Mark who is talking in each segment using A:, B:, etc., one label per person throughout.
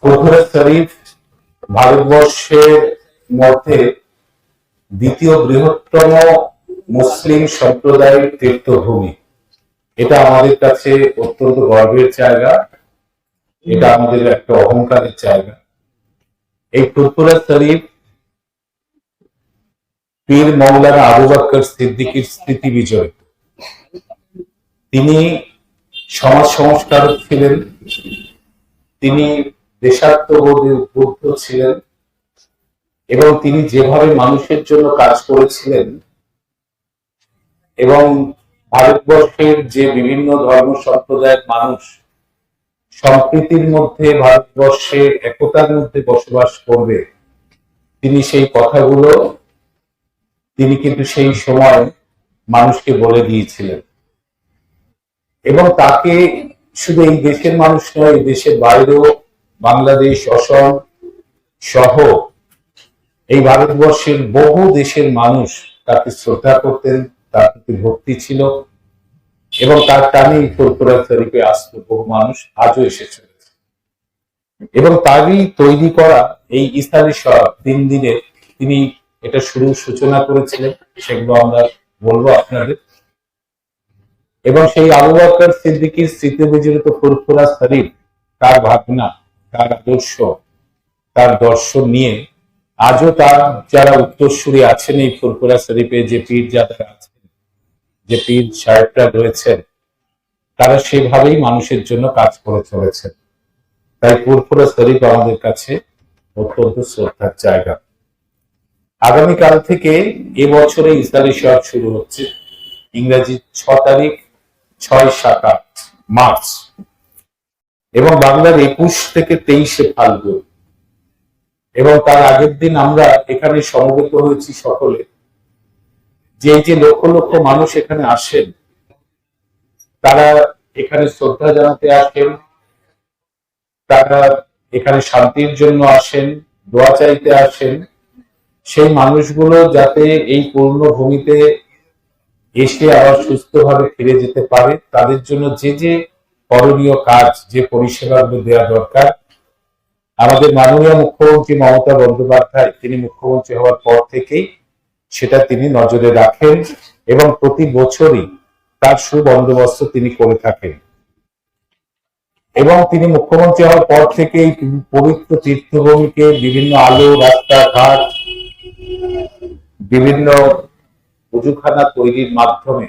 A: ফুরফুরা শরীফ ভারতবর্ষের মধ্যে দ্বিতীয় বৃহত্তম মুসলিম সম্প্রদায়ের তীর্থভূমি। এটা আমাদের কাছে অত্যন্ত গর্বের জায়গা। এটা আমাদের একটা অহংকারের জায়গা। এই ফুরফুরা শরীফ পীর মৌলানা আবু বকর সিদ্দিকীর স্মৃতি বিজয়। তিনি সমাজ সংস্কারক ছিলেন। তিনি দেশাত্মবোধে উদ্বুদ্ধ ছিলেন এবং তিনি যেভাবে মানুষের জন্য কাজ করেছিলেন এবং ভারতবর্ষের যে বিভিন্ন ধর্ম সম্প্রদায়ের মানুষ সম্প্রীতির মধ্যে ভারতবর্ষে একতার মধ্যে বসবাস করবে, তিনি সেই কথাগুলো তিনি কিন্তু সেই সময় মানুষকে বলে দিয়েছিলেন। এবং তাকে শুধু এই দেশের মানুষ নয় দেশের বাইরেও বাংলাদেশ, অসম সহ এই ভারতবর্ষের বহু দেশের মানুষ তাকে শ্রদ্ধা করতেন, তার প্রতি ভক্তি ছিল এবং তার টানে ফুরফুরা আসতো বহু মানুষ, আজও এসে চলেছে এবং তারই তৈরি করা এই ইসলামী সব তিন দিনের তিনি এটা শুরু সূচনা করেছিলেন, সেগুলো আমরা বলব আপনাদের। এবং সেই আবু বকর সিদ্দিকীর স্মৃতি বিজড়িত ফুরফুরা শরীফ, তার ভাবনা তার আদর্শ, তার দর্শন নিয়ে আজও তার যারা উত্তরসূরি আছেন এই ফুরফুরা শরীফে যে পীর যাদের আছেন, যে পীর সাহেবরা রয়েছেন, তারা সেভাবেই মানুষের জন্য কাজ করে চলেছেন। তাই ফুরফুরা শরীফ আমাদের কাছে অত্যন্ত শ্রদ্ধার জায়গা। আগামীকাল থেকে এবছরে ইসলামী শহর শুরু হচ্ছে। ইংরেজি ছ তারিখ, ছয় সাত আট, মার্চ। এবং বাংলার একুশ থেকে তেইশে ফাল্গুন। এবং তার আগের দিন আমরা এখানে সমবেত হয়েছি সকলে। যে যে লক্ষ লক্ষ মানুষ এখানে আসেন, তারা এখানে শ্রদ্ধা জানাতে আসেন, তারা এখানে শান্তির জন্য আসেন, দোয়া চাইতে আসেন। সেই মানুষগুলো যাতে এই পূর্ণ ভূমিতে এসে আবার সুস্থভাবে ফিরে যেতে পারে, তাদের জন্য যে যে করণীয় কাজ যে পরিষেবাগুলো দেওয়া দরকার। আমাদের মাননীয় মুখ্যমন্ত্রী মমতা বন্দ্যোপাধ্যায়, তিনি মুখ্যমন্ত্রী হওয়ার পর থেকেই সেটা তিনি নজরে রাখেন এবং প্রতি বছরই তার সুবন্দোবস্ত তিনি করে থাকেন। এবং তিনি মুখ্যমন্ত্রী হওয়ার পর থেকেই পবিত্র তীর্থভূমিকে বিভিন্ন আলো, রাস্তাঘাট, বিভিন্ন উজুখানা তৈরির মাধ্যমে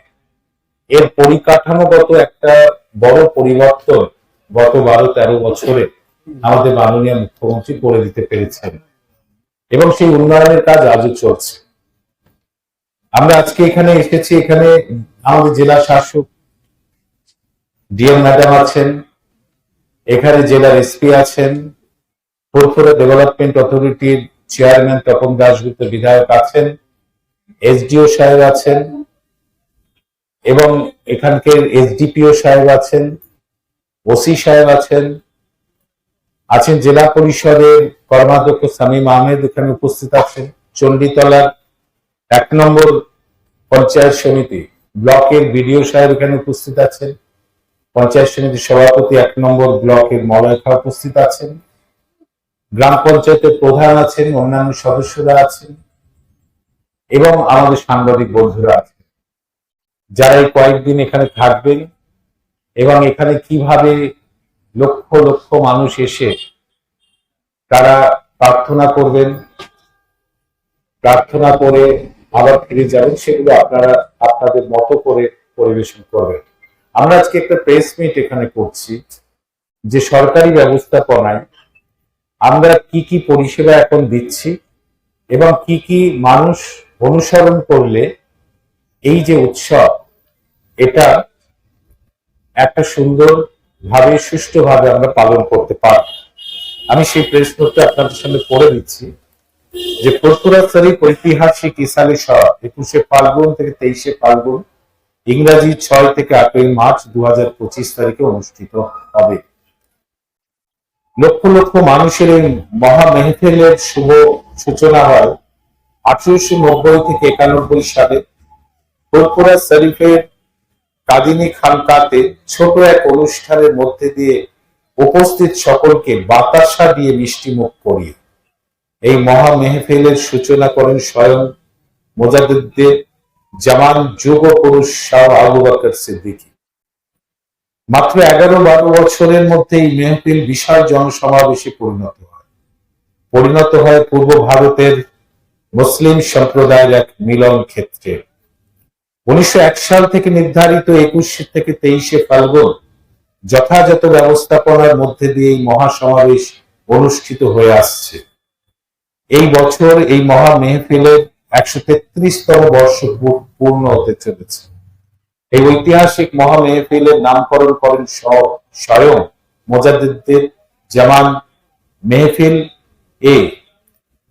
A: এর পরিকাঠামোগত একটা বড় পরিবর্তন গত বারো তেরো বছরে আমাদের মাননীয় মুখ্যমন্ত্রী করে দিতে পেরেছেন। এবং সেই উন্নয়নের কাজ আজও চলছে। আমরা আজকে এখানে এসেছি, এখানে আমাদের জেলা শাসক ডিএম ম্যাডাম আছেন, এখানে জেলার এসপি আছেন ফুরফুরা ডেভেলপমেন্ট অথরিটির চেয়ারম্যান তপন দাশগুপ্ত বিধায়ক আছেন, এসডিও সাহেব আছেন এবং এখানকার এসডিপিও সাহেব আছেন, ওসি সাহেব আছেন আছেন জেলা পরিষদের কর্মাধ্যক্ষ সামিম আহমেদ এখানে উপস্থিত আছেন, চণ্ডীতলার এক নম্বর পঞ্চায়েত সমিতি, ব্লকের বিডিও সাহেব এখানে উপস্থিত আছেন, পঞ্চায়েত সমিতির সভাপতি এক নম্বর ব্লকের মলয়খা উপস্থিত আছেন, গ্রাম পঞ্চায়েতের প্রধান আছেন, অন্যান্য সদস্যরা আছেন, এবং আমাদের সাংবাদিক বন্ধুরা আছেন। যারা এই কয়েকদিন এখানে থাকবেন এবং এখানে কীভাবে লক্ষ লক্ষ মানুষ এসে তারা প্রার্থনা করবেন, প্রার্থনা করে আবার ফিরে যাবেন, সেগুলো আপনারা আপনাদের মতো করে পরিবেশন করবেন। আমরা আজকে একটা প্রেস মিট এখানে করছি যে সরকারি ব্যবস্থাপনায় আমরা কি কি পরিষেবা এখন দিচ্ছি এবং কি কি মানুষ অনুসরণ করলে এই যে উৎসব এটা একটা সুন্দর ভাবে সুষ্ঠুভাবে আমরা পালন করতে পারব। আমি সেই প্রেস আপনাদের সামনে পড়ে দিচ্ছি যে শরীফ ঐতিহাসিক ইসালি শহর একুশে ফাল্গুন থেকে তেইশে ফাল্গুন ইংরাজি ছয় থেকে আটই মার্চ দু হাজার পঁচিশ তারিখে অনুষ্ঠিত হবে। লক্ষ লক্ষ মানুষের এই মহা শুভ সূচনা হয় আঠারোশো নব্বই থেকে একানব্বই সালে। ফুরফুরা শরীফের কাদিনী খানকাতে ছোট এক অনুষ্ঠানের মধ্যে দিয়ে উপস্থিত সকলকে বাতাসা দিয়ে মিষ্টি মুখ করিয়ে। এই মহা মেহফিলের সূচনা করেন স্বয়ং মোজাদ্দিদের জামান যুগ পুরুষ শাহ আবু বকর সিদ্দিকী। মাত্র এগারো বারো বছরের মধ্যে এই মেহফিল বিশাল জনসমাবেশে পরিণত হয়। পরিণত হয় পূর্ব ভারতের মুসলিম সম্প্রদায়ের এক মিলন ক্ষেত্রে। উনিশশো এক সাল থেকে নির্ধারিত একুশ থেকে তেইশে ফাল্গুন যথাযথ ব্যবস্থাপনার মধ্যে দিয়ে এই মহাসমাবেশ অনুষ্ঠিত হয়ে আসছে। এই বছর এই মহা মেহফিলের একশো তেত্রিশতম বর্ষ পূর্ণ হতে চলেছে। এই ঐতিহাসিক মহা মেহফিলের নামকরণ করেন স্বয়ং মোজাদ্দিদের জামান মেহফিল এ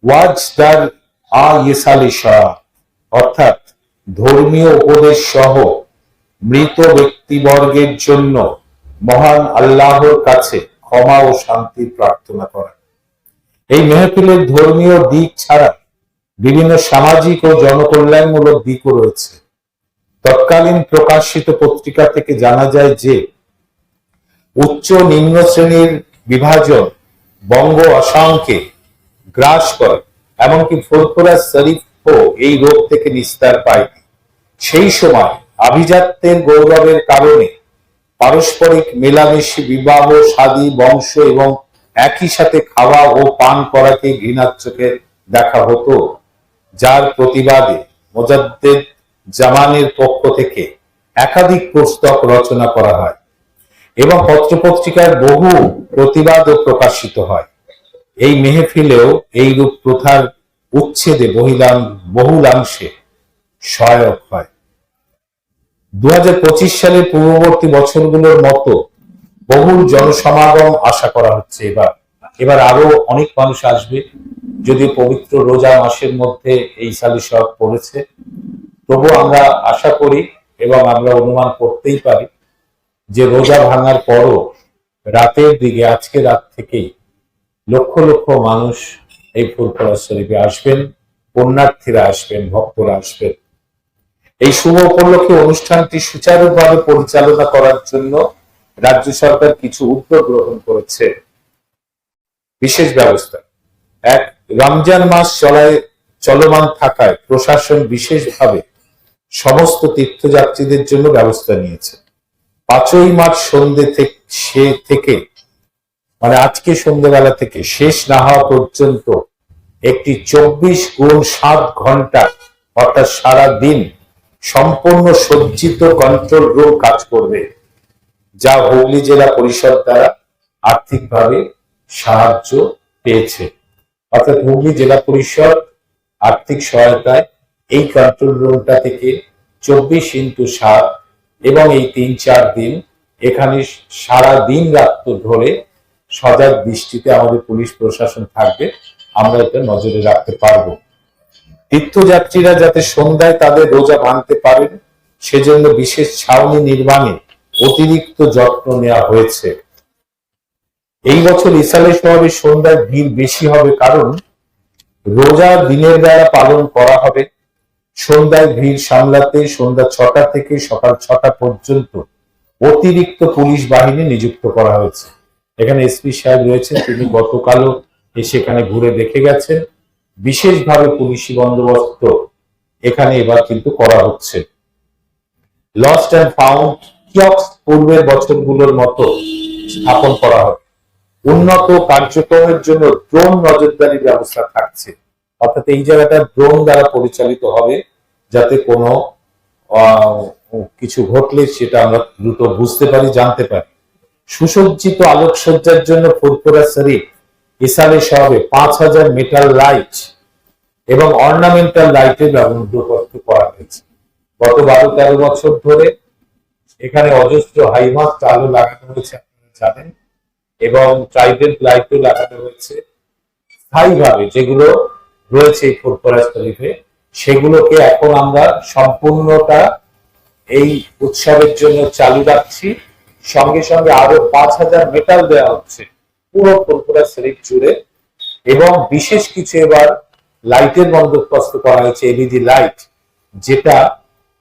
A: ওয়াজ দার আ ইসালি শাহ অর্থাৎ ধর্মীয় উপদেশ সহ মৃত ব্যক্তিবর্গের জন্য মহান আল্লাহর কাছে ক্ষমা ও শান্তি প্রার্থনা করা। এই মেহফিলের ধর্মীয় দিক ছাড়া বিভিন্ন সামাজিক ও জনকল্যাণমূলক দিকও রয়েছে। তৎকালীন প্রকাশিত পত্রিকা থেকে জানা যায় যে, উচ্চ নিম্ন শ্রেণির বিভাজন বঙ্গ আসামকে গ্রাস করে, এমনকি ফুরফুরা শরীফও এই রোগ থেকে নিস্তার পায়নি। সেই সময় আভিজাত্যের গৌরবের কারণে পারস্পরিক মেলামেশি বিবাহ শাদী বংশ এবং একই সাথে খাওয়া ও পান করাকে ঘৃণার চোখে দেখা হতো, যার প্রতিবাদে মোজাদ্দেদ জামানের পক্ষ থেকে একাধিক পুস্তক রচনা করা হয় এবং পত্রপত্রিকার বহু প্রতিবাদও প্রকাশিত হয়। এই মেহফিলেও এই রূপ প্রথার উচ্ছেদে বহুলাংশে সহায়ক হয়। দু সালের পূর্ববর্তী বছরগুলোর মতো বহুল জনসমাগম আশা করা হচ্ছে এবার। এবার আরও অনেক মানুষ আসবে। যদি পবিত্র রোজা মাসের মধ্যে এই সালিশক পড়েছে। তবু আমরা আশা করি এবং আমরা অনুমান করতেই পারি যে রোজা ভাঙার পরও রাতের দিকে, আজকে রাত থেকেই লক্ষ লক্ষ মানুষ এই ফুরফুরা শরীফে আসবেন, পুণ্যার্থীরা আসবেন, ভক্তরা আসবেন। এই শুভ উপলক্ষে অনুষ্ঠানটি সুচারুভাবে পরিচালনা করার জন্য রাজ্য সরকার কিছু উদ্যোগ গ্রহণ করেছে। বিশেষ ব্যবস্থা, এক, রমজান মাস চলায় চলমান থাকায় প্রশাসন বিশেষভাবে সমস্ত তীর্থযাত্রীদের জন্য ব্যবস্থা নিয়েছে। পাঁচই মার্চ সন্ধ্যে সে থেকে মানে আজকে সন্ধ্যেবেলা থেকে শেষ না হওয়া পর্যন্ত একটি চব্বিশ গুণ সাত ঘণ্টা অর্থাৎ সারা দিন সম্পূর্ণ সজ্জিত কন্ট্রোল রুম কাজ করবে, যা হুগলি জেলা পরিষদ দ্বারা আর্থিকভাবে সাহায্য পেয়েছে। অর্থাৎ হুগলি জেলা পরিষদ আর্থিক সহায়তায় এই কন্ট্রোল রুমটা থেকে চব্বিশ ইন্টু সাত এবং এই তিন চার দিন এখানে সারা দিন রাত ধরে সজাগ দৃষ্টিতে আমাদের পুলিশ প্রশাসন থাকবে, আমরা এটা নজরে রাখতে পারব। তীর্থযাত্রীরা যাতে সন্ধ্যায় তাদের রোজা ভাঙতে পারেন, সেজন্য বিশেষ ছাউনি নির্মাণে অতিরিক্ত যত্ন নেওয়া হয়েছে। এই বছর ইসালে শহরে সন্ধ্যায় ভিড় বেশি হবে কারণ রোজা দিনের বেলা পালন করা হবে। সন্ধ্যায় ভিড় সামলাতে সন্ধ্যা ছটা থেকে সকাল ছটা পর্যন্ত অতিরিক্ত পুলিশ বাহিনী নিযুক্ত করা হয়েছে। এখানে এসপি সাহেব রয়েছেন, তিনি গতকালও এসে এখানে ঘুরে দেখে গেছেন। বিশেষভাবে পুলিশি বন্দোবস্ত এখানে এবার কিন্তু করা হচ্ছে। লস্ট অ্যান্ড ফাউন্ড কিয়ক্স পূর্বের বছরগুলোর মতো স্থাপন করা হবে উন্নত কার্যক্রমের জন্য ড্রোন নজরদারি ব্যবস্থা থাকছে। অর্থাৎ এই জায়গাটা ড্রোন দ্বারা পরিচালিত হবে যাতে কোনো কিছু ঘটলে সেটা আমরা দ্রুত বুঝতে পারি, জানতে পারি। সুসজ্জিত আলোকসজ্জার জন্য ফুরফুরা শরীফ ইসালে শহরে পাঁচ হাজার মিটার লাইট এবং অর্নামেন্টাল লাইটের বন্দোবস্ত করা হয়েছে গত বারো তেরো বছর ধরে এখানে অজস্র হাইমাস আলো লাগানো হয়েছে, আপনারা জানেন, এবং ট্রাইডেন্ট লাইটও লাগানো হয়েছে। স্থায়ীভাবে যেগুলো রয়েছে এই ফুরফুরা শরীফে সেগুলোকে এখন আমরা সম্পূর্ণটা এই উৎসবের জন্য চালু রাখছি। সঙ্গে সঙ্গে আরও পাঁচ হাজার মেটাল দেওয়া হচ্ছে। পুরো ফুরফুরা শরীফ জুড়ে এবং বিশেষ কিছু এবার লাইটের বন্দোবস্ত করা হয়েছে এলইডি লাইট যেটা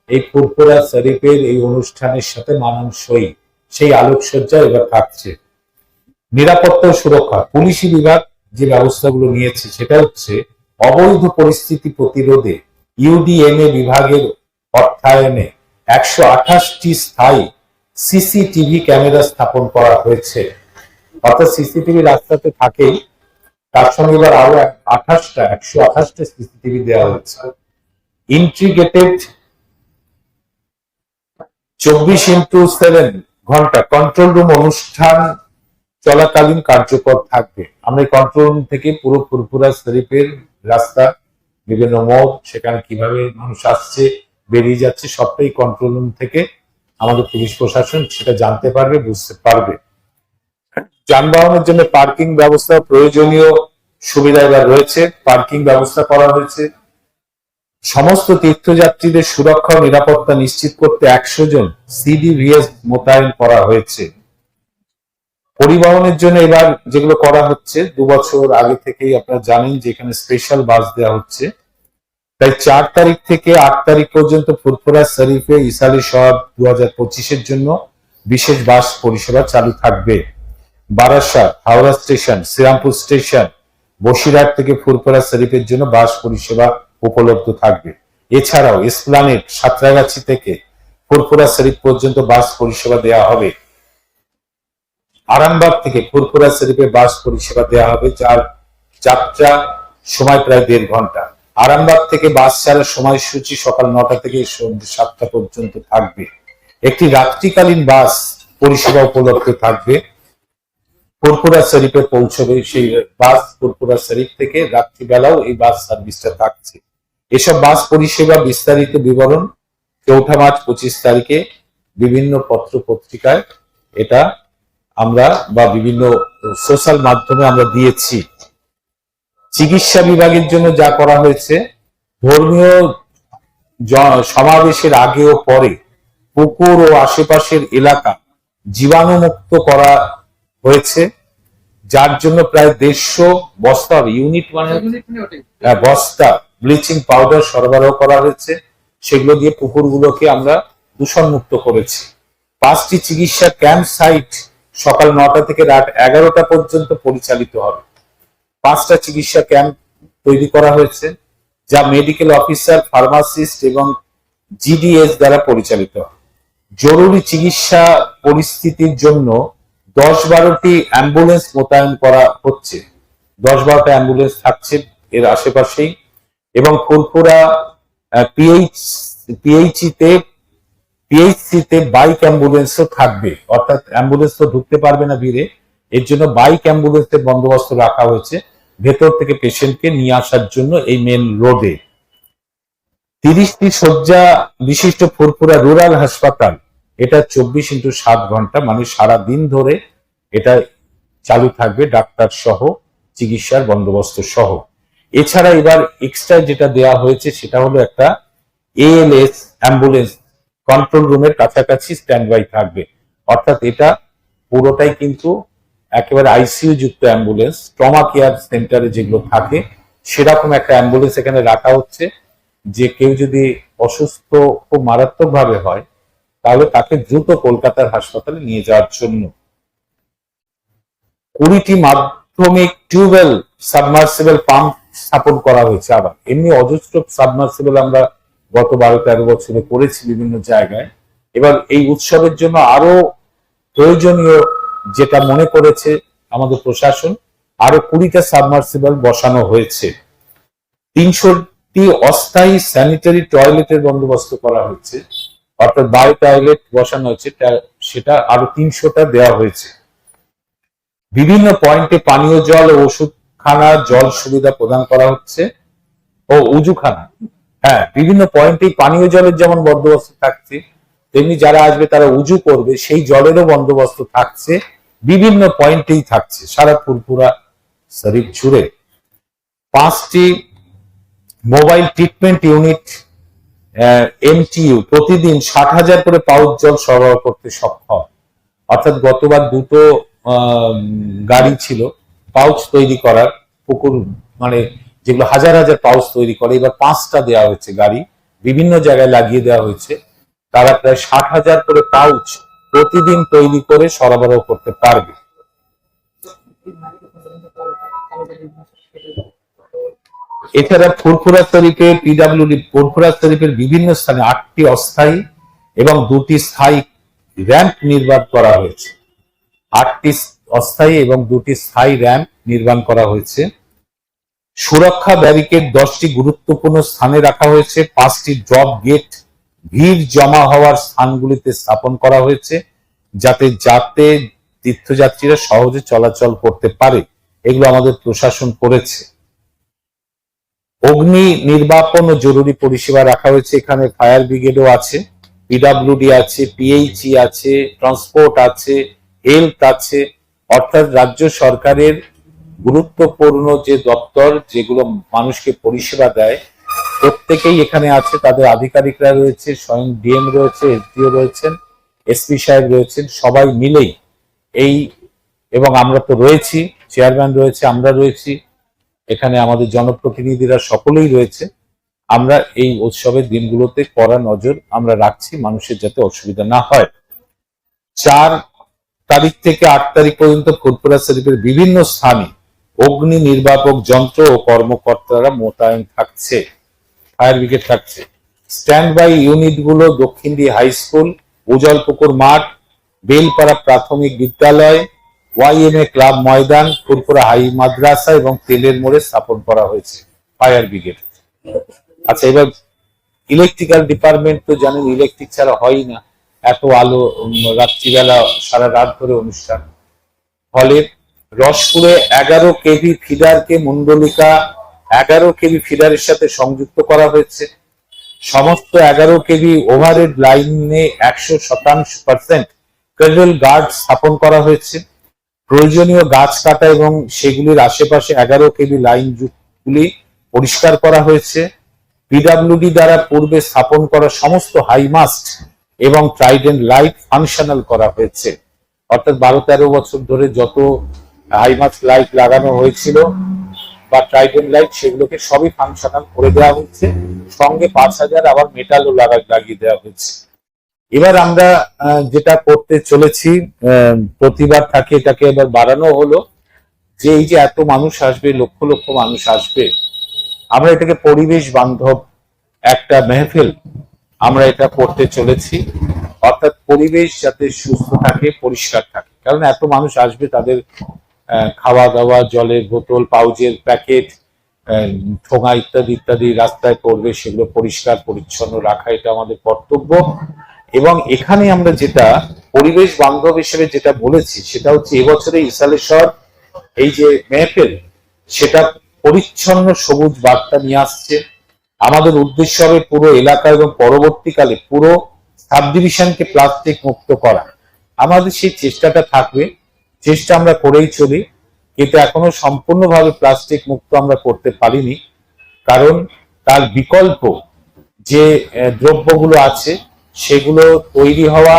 A: এই ফুরফুরা শরীফের এই অনুষ্ঠানের সাথে মানানসই। সেই আলোকসজ্জা এবার থাকছে। নিরাপত্তা সুরক্ষা, পুলিশি বিভাগ যে ব্যবস্থাগুলো নিয়েছে, সেটা হচ্ছে অবৈধ পরিস্থিতি প্রতিরোধে ইউডিএমএ বিভাগের অর্থায়নে একশো আঠাশটি স্থায়ী সিসিটিভি ক্যামেরা স্থাপন করা হয়েছে। অর্থাৎ সিসিটিভি রাস্তাতে থাকেই, তার সঙ্গে এবার আরও আঠাশটা, একশো আঠাশটা সিসিটিভি দেওয়া হয়েছে ইন্টিগ্রেটেড চব্বিশ ইন্টু সেভেন ঘণ্টা কন্ট্রোল রুম অনুষ্ঠান চলাকালীন কার্যকর থাকবে। আমরা এই কন্ট্রোল রুম থেকে পুরো ফুরফুরা শরীফের রাস্তা, বিভিন্ন মোড়, সেখানে কীভাবে মানুষ আসছে, বেরিয়ে যাচ্ছে, সবটাই কন্ট্রোল রুম থেকে আমাদের পুলিশ প্রশাসন সেটা জানতে পারবে, বুঝতে পারবে। যানবাহনের জন্য পার্কিং ব্যবস্থা প্রয়োজনীয় সুবিধা এবার রয়েছে। পার্কিং ব্যবস্থা করা হয়েছে। সমস্ত তীর্থযাত্রীদের সুরক্ষা ও নিরাপত্তা নিশ্চিত করতে একশো জন সিডিভিএস মোতায়েন করা হয়েছে। পরিবহনের জন্য এবার যেগুলো করা হচ্ছে, দু বছর আগে থেকেই আপনারা জানেন যে এখানে স্পেশাল বাস দেওয়া হচ্ছে। তাই চার তারিখ থেকে আট তারিখ পর্যন্ত ফুরফুরা, শরীফে, ইসালি সব দু হাজার পঁচিশের জন্য বিশেষ বাস পরিষেবা চালু থাকবে। বারাসাত, হাওড়া স্টেশন, শ্রীরামপুর স্টেশন, বসিরহাট থেকে ফুরফুরা শরীফের জন্য বাস পরিষেবা উপলব্ধ থাকবে। এছাড়াও এসপ্লানেট সাঁতরাগাছি থেকে ফুরফুরা শরীফ পর্যন্ত বাস পরিষেবা দেওয়া হবে। আরামবাগ থেকে ফুরফুরা শরীফে বাস পরিষেবা দেওয়া হবে, যার যাত্রা সময় প্রায় দেড় ঘণ্টা। আরামবাগ থেকে বাস ছাড়ার সময়সূচি সকাল নটা থেকে সাতটা পর্যন্ত থাকবে। একটি রাত্রিকালীন বাস পরিষেবা উপলব্ধ থাকবে। ফুরফুরা শরীফে পৌঁছবে সেই বাস ফুরফুরা শরীফ থেকে রাত্রিবেলাও এই বাস সার্ভিসটা থাকছে। এসব বাস পরিষেবা বিস্তারিত বিবরণ চৌঠা মার্চ পঁচিশ তারিখে বিভিন্ন পত্র পত্রিকায় এটা আমরা বা বিভিন্ন সোশ্যাল মাধ্যমে আমরা দিয়েছি। চিকিৎসা বিভাগের জন্য যা করা হয়েছে, ধর্মীয় সমাবেশের আগে ও পরে পুকুর ও আশেপাশের এলাকা জীবাণুমুক্ত করা হয়েছে যার জন্য প্রায় দেড়শো বস্তা ইউনিট মানে হ্যাঁ, বস্তা ব্লিচিং পাউডার সরবরাহ করা হয়েছে। সেগুলো দিয়ে পুকুরগুলোকে আমরা দূষণমুক্ত করেছি। পাঁচটি চিকিৎসা ক্যাম্প সাইট সকাল নটা থেকে রাত এগারোটা পর্যন্ত পরিচালিত হবে। পাঁচটা চিকিৎসা ক্যাম্প তৈরি করা হয়েছে যা মেডিকেল অফিসার ফার্মাসিস্ট এবং জিডিএস দ্বারা পরিচালিত। হয় জরুরি চিকিৎসা পরিস্থিতির জন্য দশ বারোটি অ্যাম্বুলেন্স মোতায়েন করা হচ্ছে। দশ বারোটা অ্যাম্বুলেন্স থাকছে এর আশেপাশেই এবং ফুরফুরা পিএইচ পিএইচিতে পিএইচসিতে বাইক অ্যাম্বুলেন্সও থাকবে। অর্থাৎ অ্যাম্বুলেন্স তো ঢুকতে পারবে না ভিড়ে। এর জন্য বাইক অ্যাম্বুলেন্সের বন্দোবস্ত রাখা হয়েছে ভেতর থেকে পেশেন্টকে নিয়ে আসার জন্য এই মেন রোডে। তিরিশটি শয্যা বিশিষ্ট ফুরফুরা রুরাল হাসপাতাল এটা চব্বিশ ইন্টু সাত ঘণ্টা মানে সারা দিন ধরে এটা চালু থাকবে ডাক্তার সহ, চিকিৎসার বন্দোবস্ত সহ। এছাড়া এবার এক্সট্রা যেটা দেয়া হয়েছে সেটা হলো একটা এএলএস অ্যাম্বুলেন্স কন্ট্রোল রুমের কাছাকাছি স্ট্যান্ড বাই থাকবে। অর্থাৎ এটা পুরোটাই কিন্তু একেবারে আইসিইউ যুক্ত অ্যাম্বুলেন্স ট্রমা কেয়ার সেন্টারে যেগুলো থাকে, সেরকম একটা অ্যাম্বুলেন্স এখানে রাখা হচ্ছে। যে কেউ যদি অসুস্থ খুব মারাত্মক ভাবে হয় তাহলে তাকে দ্রুত কলকাতার হাসপাতালে নিয়ে যাওয়ার জন্য। কুড়িটি মাধ্যমিক টিউবওয়েল সাবমার্সিবল পাম্প স্থাপন করা হয়েছে আবার। এমনি অজস্র সাবমার্সিবল আমরা গত বারো তেরো বছরে করেছি বিভিন্ন জায়গায়। এবার এই উৎসবের জন্য আরও প্রয়োজনীয় যেটা মনে করেছে আমাদের প্রশাসন, আরও কুড়িটা সাবমার্সিবল বসানো হয়েছে। তিনশোটি অস্থায়ী স্যানিটারি টয়লেটের বন্দোবস্ত করা হয়েছে। অর্থাৎ বায়ো টয়লেট বসানো হয়েছে সেটা আরও তিনশোটা দেওয়া হয়েছে। বিভিন্ন পয়েন্টে পানীয় জল ও ওষুধখানা জল সুবিধা প্রদান করা হচ্ছে, ও উজুখানা। হ্যাঁ বিভিন্ন পয়েন্টে পানীয় জলের যেমন বন্দোবস্ত থাকছে, তেমনি যারা আসবে তারা উজু করবে, সেই জলেরও বন্দোবস্ত থাকছে, বিভিন্ন পয়েন্টেই থাকছে, সারা ফুরফুরা শরীর জুড়ে। পাঁচটি মোবাইল ট্রিটমেন্ট ইউনিট এমটিইউ প্রতিদিন ষাট হাজার করে পাউচ জল সরবরাহ করতে সক্ষম। অর্থাৎ গতবার দুটো গাড়ি ছিল পাউচ তৈরি করার পুকুর মানে যেগুলো হাজার হাজার পাউচ তৈরি করে, এবার পাঁচটা দেওয়া হয়েছে গাড়ি, বিভিন্ন জায়গায় লাগিয়ে দেওয়া হয়েছে। তারা প্রায় ষাট হাজার করে পাউচ প্রতিদিন তৈরি করে সরবরাহ করতে পারবে। এছাড়া ফুরফুরা শরীফে পিডাব্লিউডি ফুরফুরা শরীফের বিভিন্ন স্থানে আটটি অস্থায়ী এবং দুটি স্থায়ী র্যাম্প নির্মাণ করা হয়েছে। আটটি অস্থায়ী এবং দুটি স্থায়ী র্যাম্প নির্মাণ করা হয়েছে। সুরক্ষা ব্যারিকেড দশটি গুরুত্বপূর্ণ স্থানে রাখা হয়েছে। পাঁচটি ড্রপ গেট ভিড় জমা হওয়ার স্থানগুলিতে স্থাপন করা হয়েছে যাতে যাতে তীর্থযাত্রীরা সহজে চলাচল করতে পারে। এগুলো আমাদের প্রশাসন করেছে। অগ্নি নির্বাপন ও জরুরি পরিষেবা রাখা হয়েছে। এখানে ফায়ার ব্রিগেডও আছে পিডাব্লিউডি আছে পিএইচই আছে ট্রান্সপোর্ট আছে হেলথ আছে। অর্থাৎ রাজ্য সরকারের গুরুত্বপূর্ণ যে দপ্তর যেগুলো মানুষকে পরিষেবা দেয়, প্রত্যেকেই এখানে আছে। তাদের আধিকারিকরা রয়েছে, স্বয়ং ডিএম রয়েছে এসডিও রয়েছেন এসপি সাহেব রয়েছেন, সবাই মিলেই এই এবং আমরা তো রয়েছি চেয়ারম্যান রয়েছে, আমরা রয়েছি। এখানে আমাদের জনপ্রতিনিধিরা সকলেই রয়েছে। আমরা এই উৎসবের দিনগুলোতে কড়া নজর আমরা রাখছি মানুষের যাতে অসুবিধা না হয়। চার তারিখ থেকে আট তারিখ পর্যন্ত ফুরপুরা শরীফের বিভিন্ন স্থানে অগ্নি নির্বাপক যন্ত্র ও কর্মকর্তারা মোতায়েন থাকছে। ফায়ার ব্রিগেড থাকছে। স্ট্যান্ড বাই ইউনিটগুলো দক্ষিণদি হাই স্কুল, উজলপুকুর মাঠ, বেলপাড়া প্রাথমিক বিদ্যালয় ওয়াইএমএ ক্লাব ময়দান ফুরপুরা হাই মাদ্রাসা এবং তেলের মোড়ে স্থাপন করা হয়েছে, ফায়ার ব্রিগেড। আচ্ছা এবার ইলেকট্রিক্যাল ডিপার্টমেন্ট তো জানেন ইলেকট্রিক ছাড়া হয় না। এত আলো রাত্রিবেলা সারা রাত ধরে অনুষ্ঠান। ফলে রসপুরে এগারো কেভি ফিডারকে মুন্ডলিকা এগারো কেভি ফিডারের সাথে সংযুক্ত করা হয়েছে। সমস্ত এগারো কেভি ওভারহেড লাইনে একশো শতাংশ পার্সেন্ট কেবল গার্ড স্থাপন করা হয়েছে। প্রয়োজনীয় গাছ কাটা এবং সেগুলির আশেপাশে এগারো কেবি লাইন গুলি পরিষ্কার করা হয়েছে। পিডাব্লিউডি দ্বারা পূর্বে স্থাপন করা সমস্ত হাইমাস্ট এবং ট্রাইডেন্ট লাইট ফাংশনাল করা হয়েছে। অর্থাৎ বারো তেরো বছর ধরে যত হাইমাস্ট লাইট লাগানো হয়েছিল বা ট্রাইডেন্ট লাইট সেগুলোকে সবই ফাংশনাল করে দেওয়া হচ্ছে সঙ্গে পাঁচ হাজার আবার মেটালও লাগা লাগিয়ে দেওয়া হয়েছে। এবার আমরা যেটা করতে চলেছি প্রতিবার থাকে এটাকে এবার বাড়ানো হলো যে এই যে এত মানুষ আসবে, লক্ষ লক্ষ মানুষ আসবে, আমরা এটাকে পরিবেশ বান্ধব একটা মেহফিল আমরা এটা করতে চলেছি। অর্থাৎ পরিবেশ যাতে সুস্থ থাকে, পরিষ্কার থাকে। কারণ এত মানুষ আসবে তাদের খাওয়া দাওয়া জলের বোতল, পাউচের প্যাকেট ঠোঙা ইত্যাদি ইত্যাদি রাস্তায় পড়বে, সেগুলো পরিষ্কার, পরিচ্ছন্ন রাখা, এটা আমাদের কর্তব্য। এবং এখানে আমরা যেটা পরিবেশ বান্ধব হিসেবে যেটা বলেছি, সেটা হচ্ছে এবছরে ইসালেশ্বর এই যে ম্যাপের সেটা পরিচ্ছন্ন সবুজ বার্তা নিয়ে আসছে। আমাদের উদ্দেশ্য হবে পুরো এলাকা এবং পরবর্তীকালে পুরো সাব ডিভিশনকে প্লাস্টিক মুক্ত করা। আমাদের সেই চেষ্টাটা থাকবে, চেষ্টা আমরা করেই চলি। কিন্তু এখনও সম্পূর্ণভাবে প্লাস্টিক মুক্ত আমরা করতে পারিনি। কারণ তার বিকল্প যে দ্রব্যগুলো আছে সেগুলো তৈরি হওয়া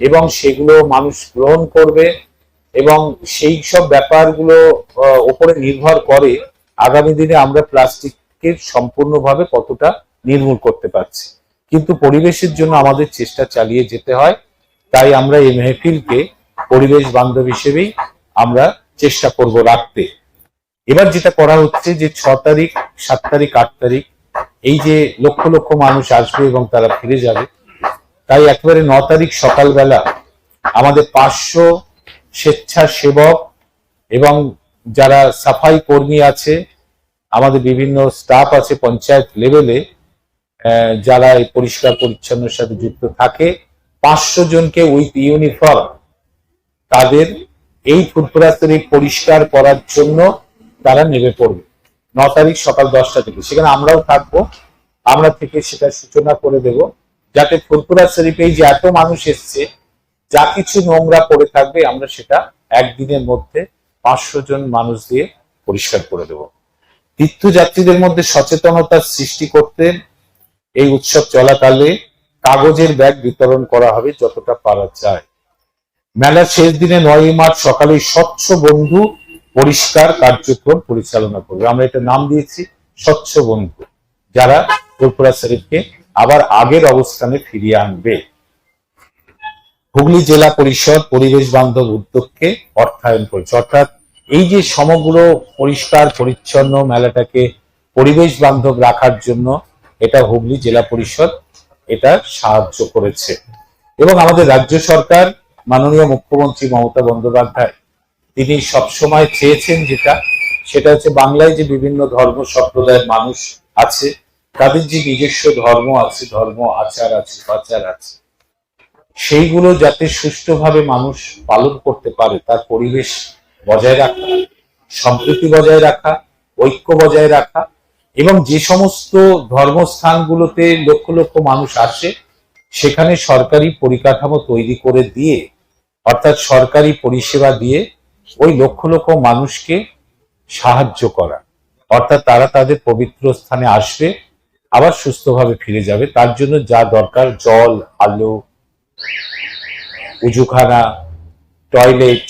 A: এবং সেগুলো মানুষ গ্রহণ করবে এবং সেই সব ব্যাপারগুলো ওপরে নির্ভর করে আগামী দিনে আমরা প্লাস্টিককে সম্পূর্ণভাবে কতটা নির্মূল করতে পারছি। কিন্তু পরিবেশের জন্য আমাদের চেষ্টা চালিয়ে যেতে হয়, তাই আমরা এই মেহফিলকে পরিবেশ বান্ধব হিসেবেই আমরা চেষ্টা করব রাখতে। এবার যেটা করা হচ্ছে যে ছ তারিখ, সাত তারিখ, আট তারিখ, এই যে লক্ষ লক্ষ মানুষ আসবে এবং তারা ফিরে যাবে তাই একেবারে ন তারিখ সকালবেলা আমাদের পাঁচশো স্বেচ্ছাসেবক এবং যারা সাফাই কর্মী আছে, আমাদের বিভিন্ন স্টাফ আছে পঞ্চায়েত লেভেলে যারা এই পরিষ্কার পরিচ্ছন্নের সাথে যুক্ত থাকে, পাঁচশো জনকে উইথ ইউনিফর্ম তাদের এই ফুটপুরাস্তরি পরিষ্কার করার জন্য তারা নেমে পড়বে। ন তারিখ সকাল দশটা থেকে। সেখানে আমরাও থাকব। আমরা থেকে সেটা সূচনা করে দেব। যাতে ফুরপুরা শরীফে যে এত মানুষ এসছে, যা কিছু নোংরা পড়ে থাকবে, আমরা সেটা একদিনের মধ্যে পাঁচশো জন মানুষ দিয়ে পরিষ্কার করে দেব। তীর্থযাত্রীদের মধ্যে সচেতনতার সৃষ্টি করতে এই উৎসব চলাকালে কাগজের ব্যাগ বিতরণ করা হবে যতটা পারা যায়। মেলার শেষ দিনে নয় মার্চ সকালে স্বচ্ছ বন্ধু পরিষ্কার কার্যক্রম পরিচালনা করবে। আমরা এটা নাম দিয়েছি স্বচ্ছ বন্ধু, যারা ফুরফুরা শরীফকে আবার আগের অবস্থানে ফিরিয়ে আনবে। হুগলি জেলা পরিষদ পরিবেশ বান্ধব উদ্যোগকে অর্থায়ন করেছে। অর্থাৎ এই যে সমগ্র পরিষ্কার, পরিচ্ছন্ন মেলাটাকে পরিবেশ বান্ধব রাখার জন্য এটা হুগলি জেলা পরিষদ এটা সাহায্য করেছে। এবং আমাদের রাজ্য সরকার, মাননীয় মুখ্যমন্ত্রী মমতা বন্দ্যোপাধ্যায়, তিনি সবসময় চেয়েছেন যেটা, সেটা হচ্ছে বাংলায় যে বিভিন্ন ধর্ম সম্প্রদায়ের মানুষ আছে তাদের যে নিজস্ব ধর্ম আছে, ধর্ম আচার আছে, পাচার আছে, সেইগুলো যাতে সুষ্ঠুভাবে মানুষ পালন করতে পারে, তার পরিবেশ বজায় রাখা, সম্প্রীতি বজায় রাখা, ঐক্য বজায় রাখা, এবং যে সমস্ত ধর্মস্থানগুলোতে লক্ষ লক্ষ মানুষ আসে, সেখানে সরকারি পরিকাঠামো তৈরি করে দিয়ে, অর্থাৎ সরকারি পরিষেবা দিয়ে, ওই লক্ষ লক্ষ মানুষকে সাহায্য করা। অর্থাৎ তারা তাদের পবিত্র স্থানে আসবে আবার সুস্থভাবে ফিরে যাবে। তার জন্য যা দরকার, জল, আলো, উজুখানা টয়লেট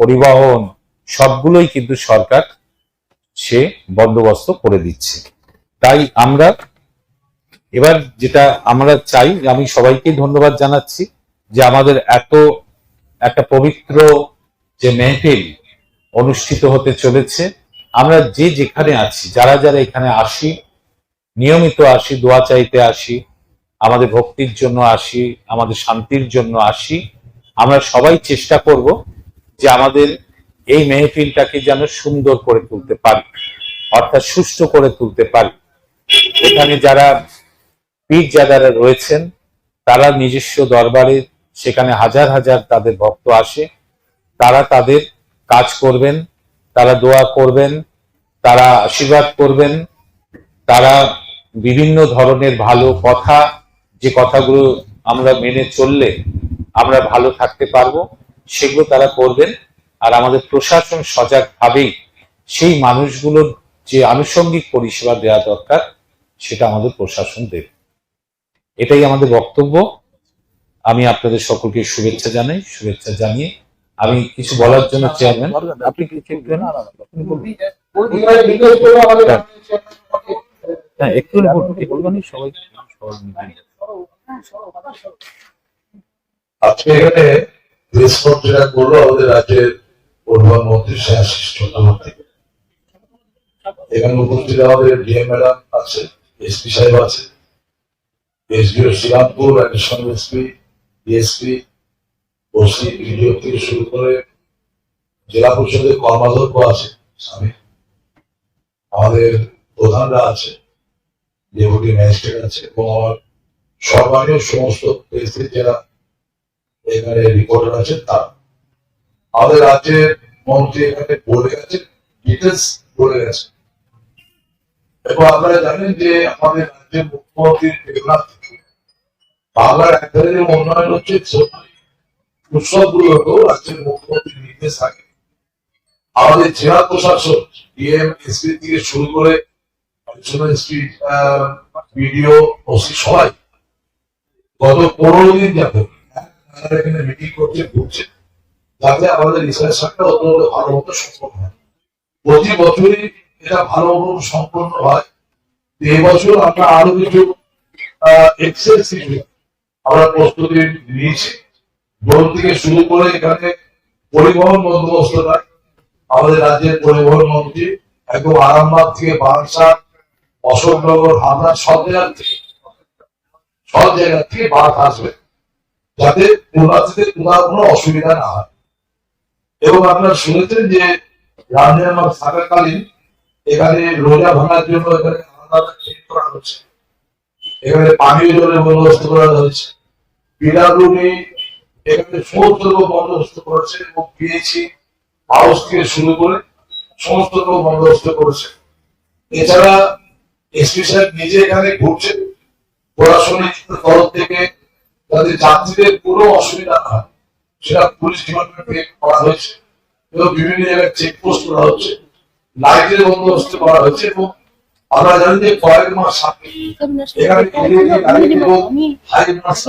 A: পরিবহন, সবগুলোই কিন্তু সরকার সে বন্দোবস্ত করে দিচ্ছে। তাই আমরা এবার যেটা আমরা চাই, আমি সবাইকে ধন্যবাদ জানাচ্ছি যে আমাদের এত একটা পবিত্র যে মেহফিল অনুষ্ঠিত হতে চলেছে। আমরা যে যেখানে আছি, যারা যারা এখানে আসি নিয়মিত আসি, দোয়া চাইতে আসি, আমাদের ভক্তির জন্য আসি, আমাদের শান্তির জন্য আসি। আমরা সবাই চেষ্টা করব যে আমাদের এই মেহফিলটাকে যেন সুন্দর করে তুলতে পারি, অর্থাৎ সুষ্ঠু করে তুলতে পারি। এখানে যারা পীর যাদারা রয়েছেন, তারা নিজস্ব দরবারে সেখানে হাজার হাজার তাদের ভক্ত আসে। তারা তাদের কাজ করবেন, তারা দোয়া করবেন, তারা আশীর্বাদ করবেন, তারা বিভিন্ন ধরনের ভালো কথা যে কথাগুলো আমরা মেনে চললে আমরা ভালো থাকতে পারব সেগুলো তারা করবেন। আর আমাদের প্রশাসন সজাগভাবেই সেই মানুষগুলোর যে আনুষঙ্গিক পরিষেবা দেওয়া দরকার সেটা আমাদের প্রশাসন দেবে। এটাই আমাদের বক্তব্য। আমি আপনাদের সকলকে শুভেচ্ছা জানাই শুভেচ্ছা জানিয়ে আমি কিছু বলার জন্য চেয়ারম্যান। আপনি বলুন। হ্যাঁ একটুখানি সবাই
B: আজকে এখানে রেসপন্স যেটা করল আমাদের রাজ্যের এখানে উপস্থিত আমাদের ডিএম ম্যাডাম আছে এসপি সাহেব আছে SDO Serampore additional SP DSP OC BDO থেকে শুরু করে জেলা পরিষদের কর্মাধ্যক্ষ আছে আমাদের প্রধানরা আছে। ডেপুটি ম্যাজিস্ট্রেট আছে এবং আমার সর্বাণীয় সমস্ত পরিস্থিতি যারা এখানে রিপোর্টার আছে তার। আমাদের রাজ্যের মন্ত্রী এখানে বলে গেছে ডিটেলস বলে গেছে এবং আপনারা জানেন যে আমাদের রাজ্যের মুখ্যমন্ত্রী বাংলার এক ধরনের উন্নয়ন হচ্ছে উৎসব গুলোকেও রাজ্যের মুখ্যমন্ত্রী নির্দেশ থাকে। আমাদের জেলা প্রশাসন ডিএম এসপি থেকে শুরু করে বিডিও ওসি সবাই। গত পনেরো দিন এখানে মিটিং করছে, ঘুরছে। যাতে আমাদের অত্যন্ত ভালো মতো সম্পন্ন হয়। প্রতি বছরই এটা ভালো মতো সম্পন্ন হয়। এই বছর আমরা আরও কিছু এক্সেস আমরা প্রস্তুতি নিয়েছি। ড্রোন থেকে শুরু করে এখানে পরিবহন বন্দোবস্তটা আমাদের রাজ্যের পরিবহন মন্ত্রী একদম আরামবাগ থেকে বারাসাত অশোকনগর হামলা সব জায়গা থেকে। সব জায়গা থেকে বাস আসবে। যাতে পুনরাতে কোথাও কোনো অসুবিধা না হয়। এবং আপনারা শুনেছেন যে থাকাকালীন এখানে রোজা ভাঙার জন্য এখানে করা হচ্ছে। এখানে পানীয় জলের বন্দোবস্ত করা হয়েছে পিডাব্লিউডি এখানে সমস্ত রকম বন্দোবস্ত করেছে এবং পিএইচি হাউস থেকে শুরু করে সমস্ত রকম বন্দোবস্ত করেছে। এছাড়া এসপি সাহেব নিজে এখানে ঘুরছেন প্রশাসনিক তরফ থেকে যাতে যাত্রীদের কোনো অসুবিধা না। হয় সেটা পুলিশ ডিপার্টমেন্ট করা হয়েছে এবং বিভিন্ন জায়গায় চেকপোস্ট করা হচ্ছে। লাইটের বন্দোবস্ত করা হয়েছে এবং আমরা জানি যে কয়েক মাস আগে এখানে হাই মাস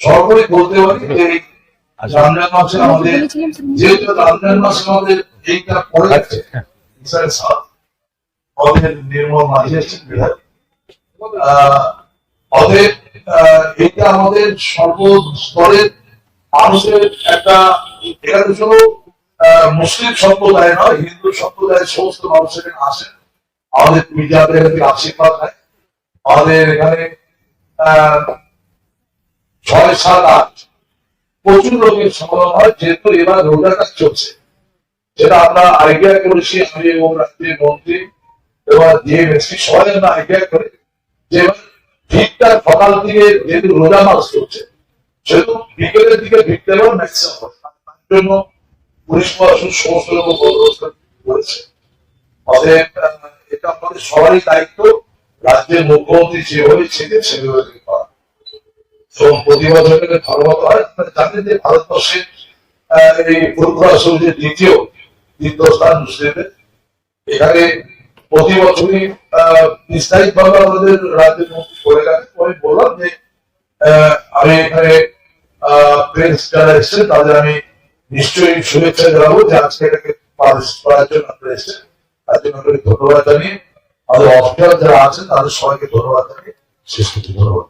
B: সর্বোপরি বলতে পারি যে এই রমজান মাসে আমাদের যেহেতু রমজান মাসে আমাদের এইটা পড়ে যাচ্ছে ইসরায়েল সাল আমাদের নির্মল মাঝি আছেন অতএব আহ, এটা আমাদের সর্বস্তরের মানুষের একটা এখানে শুধু মুসলিম সম্প্রদায় নয় হিন্দু সম্প্রদায়ের সমস্ত মানুষ এখানে আসেন আমাদের মিডিয়াতে এখানে আশীর্বাদ হয় আমাদের এখানে আহ, ছয় সাত আট প্রচুর লোকের সমাগম হয় যেহেতু এবার রোজাটা চলছে। যেটা আমরা আইডিয়া করেছি আমি এবং রাজ্যের মন্ত্রী এবার ডিএমএসপি সবাই আমরা আইডিয়া করে যে সকাল থেকে যেহেতু রোজা মাস সেহেতু বিকেলের দিকে এবার ম্যাক্সিমাম তার জন্য পুলিশ প্রশাসন সমস্ত রকম বন্দোবস্ত করেছে। এটা আমাদের সবারই দায়িত্ব রাজ্যের মুখ্যমন্ত্রী যেভাবে ছিলেন সেভাবে করা ধর্মত হয় জানেন যে ভারতবর্ষে আহ, এই শরীরের দ্বিতীয় এখানে প্রতি বছরই আমাদের রাজ্যের মন্ত্রী বলে গেছে। আমি বললাম যে আমি এখানে প্রেস যারা এসছেন, তাদের আমি নিশ্চয়ই শুভেচ্ছা জানাব যে আজকে এটাকে করার জন্য আপনারা এসছেন। তার জন্য ধন্যবাদ জানিয়ে আমাদের অফিসার যারা আছেন, তাদের সবাইকে ধন্যবাদ জানিয়ে শেষ করতে ধন্যবাদ।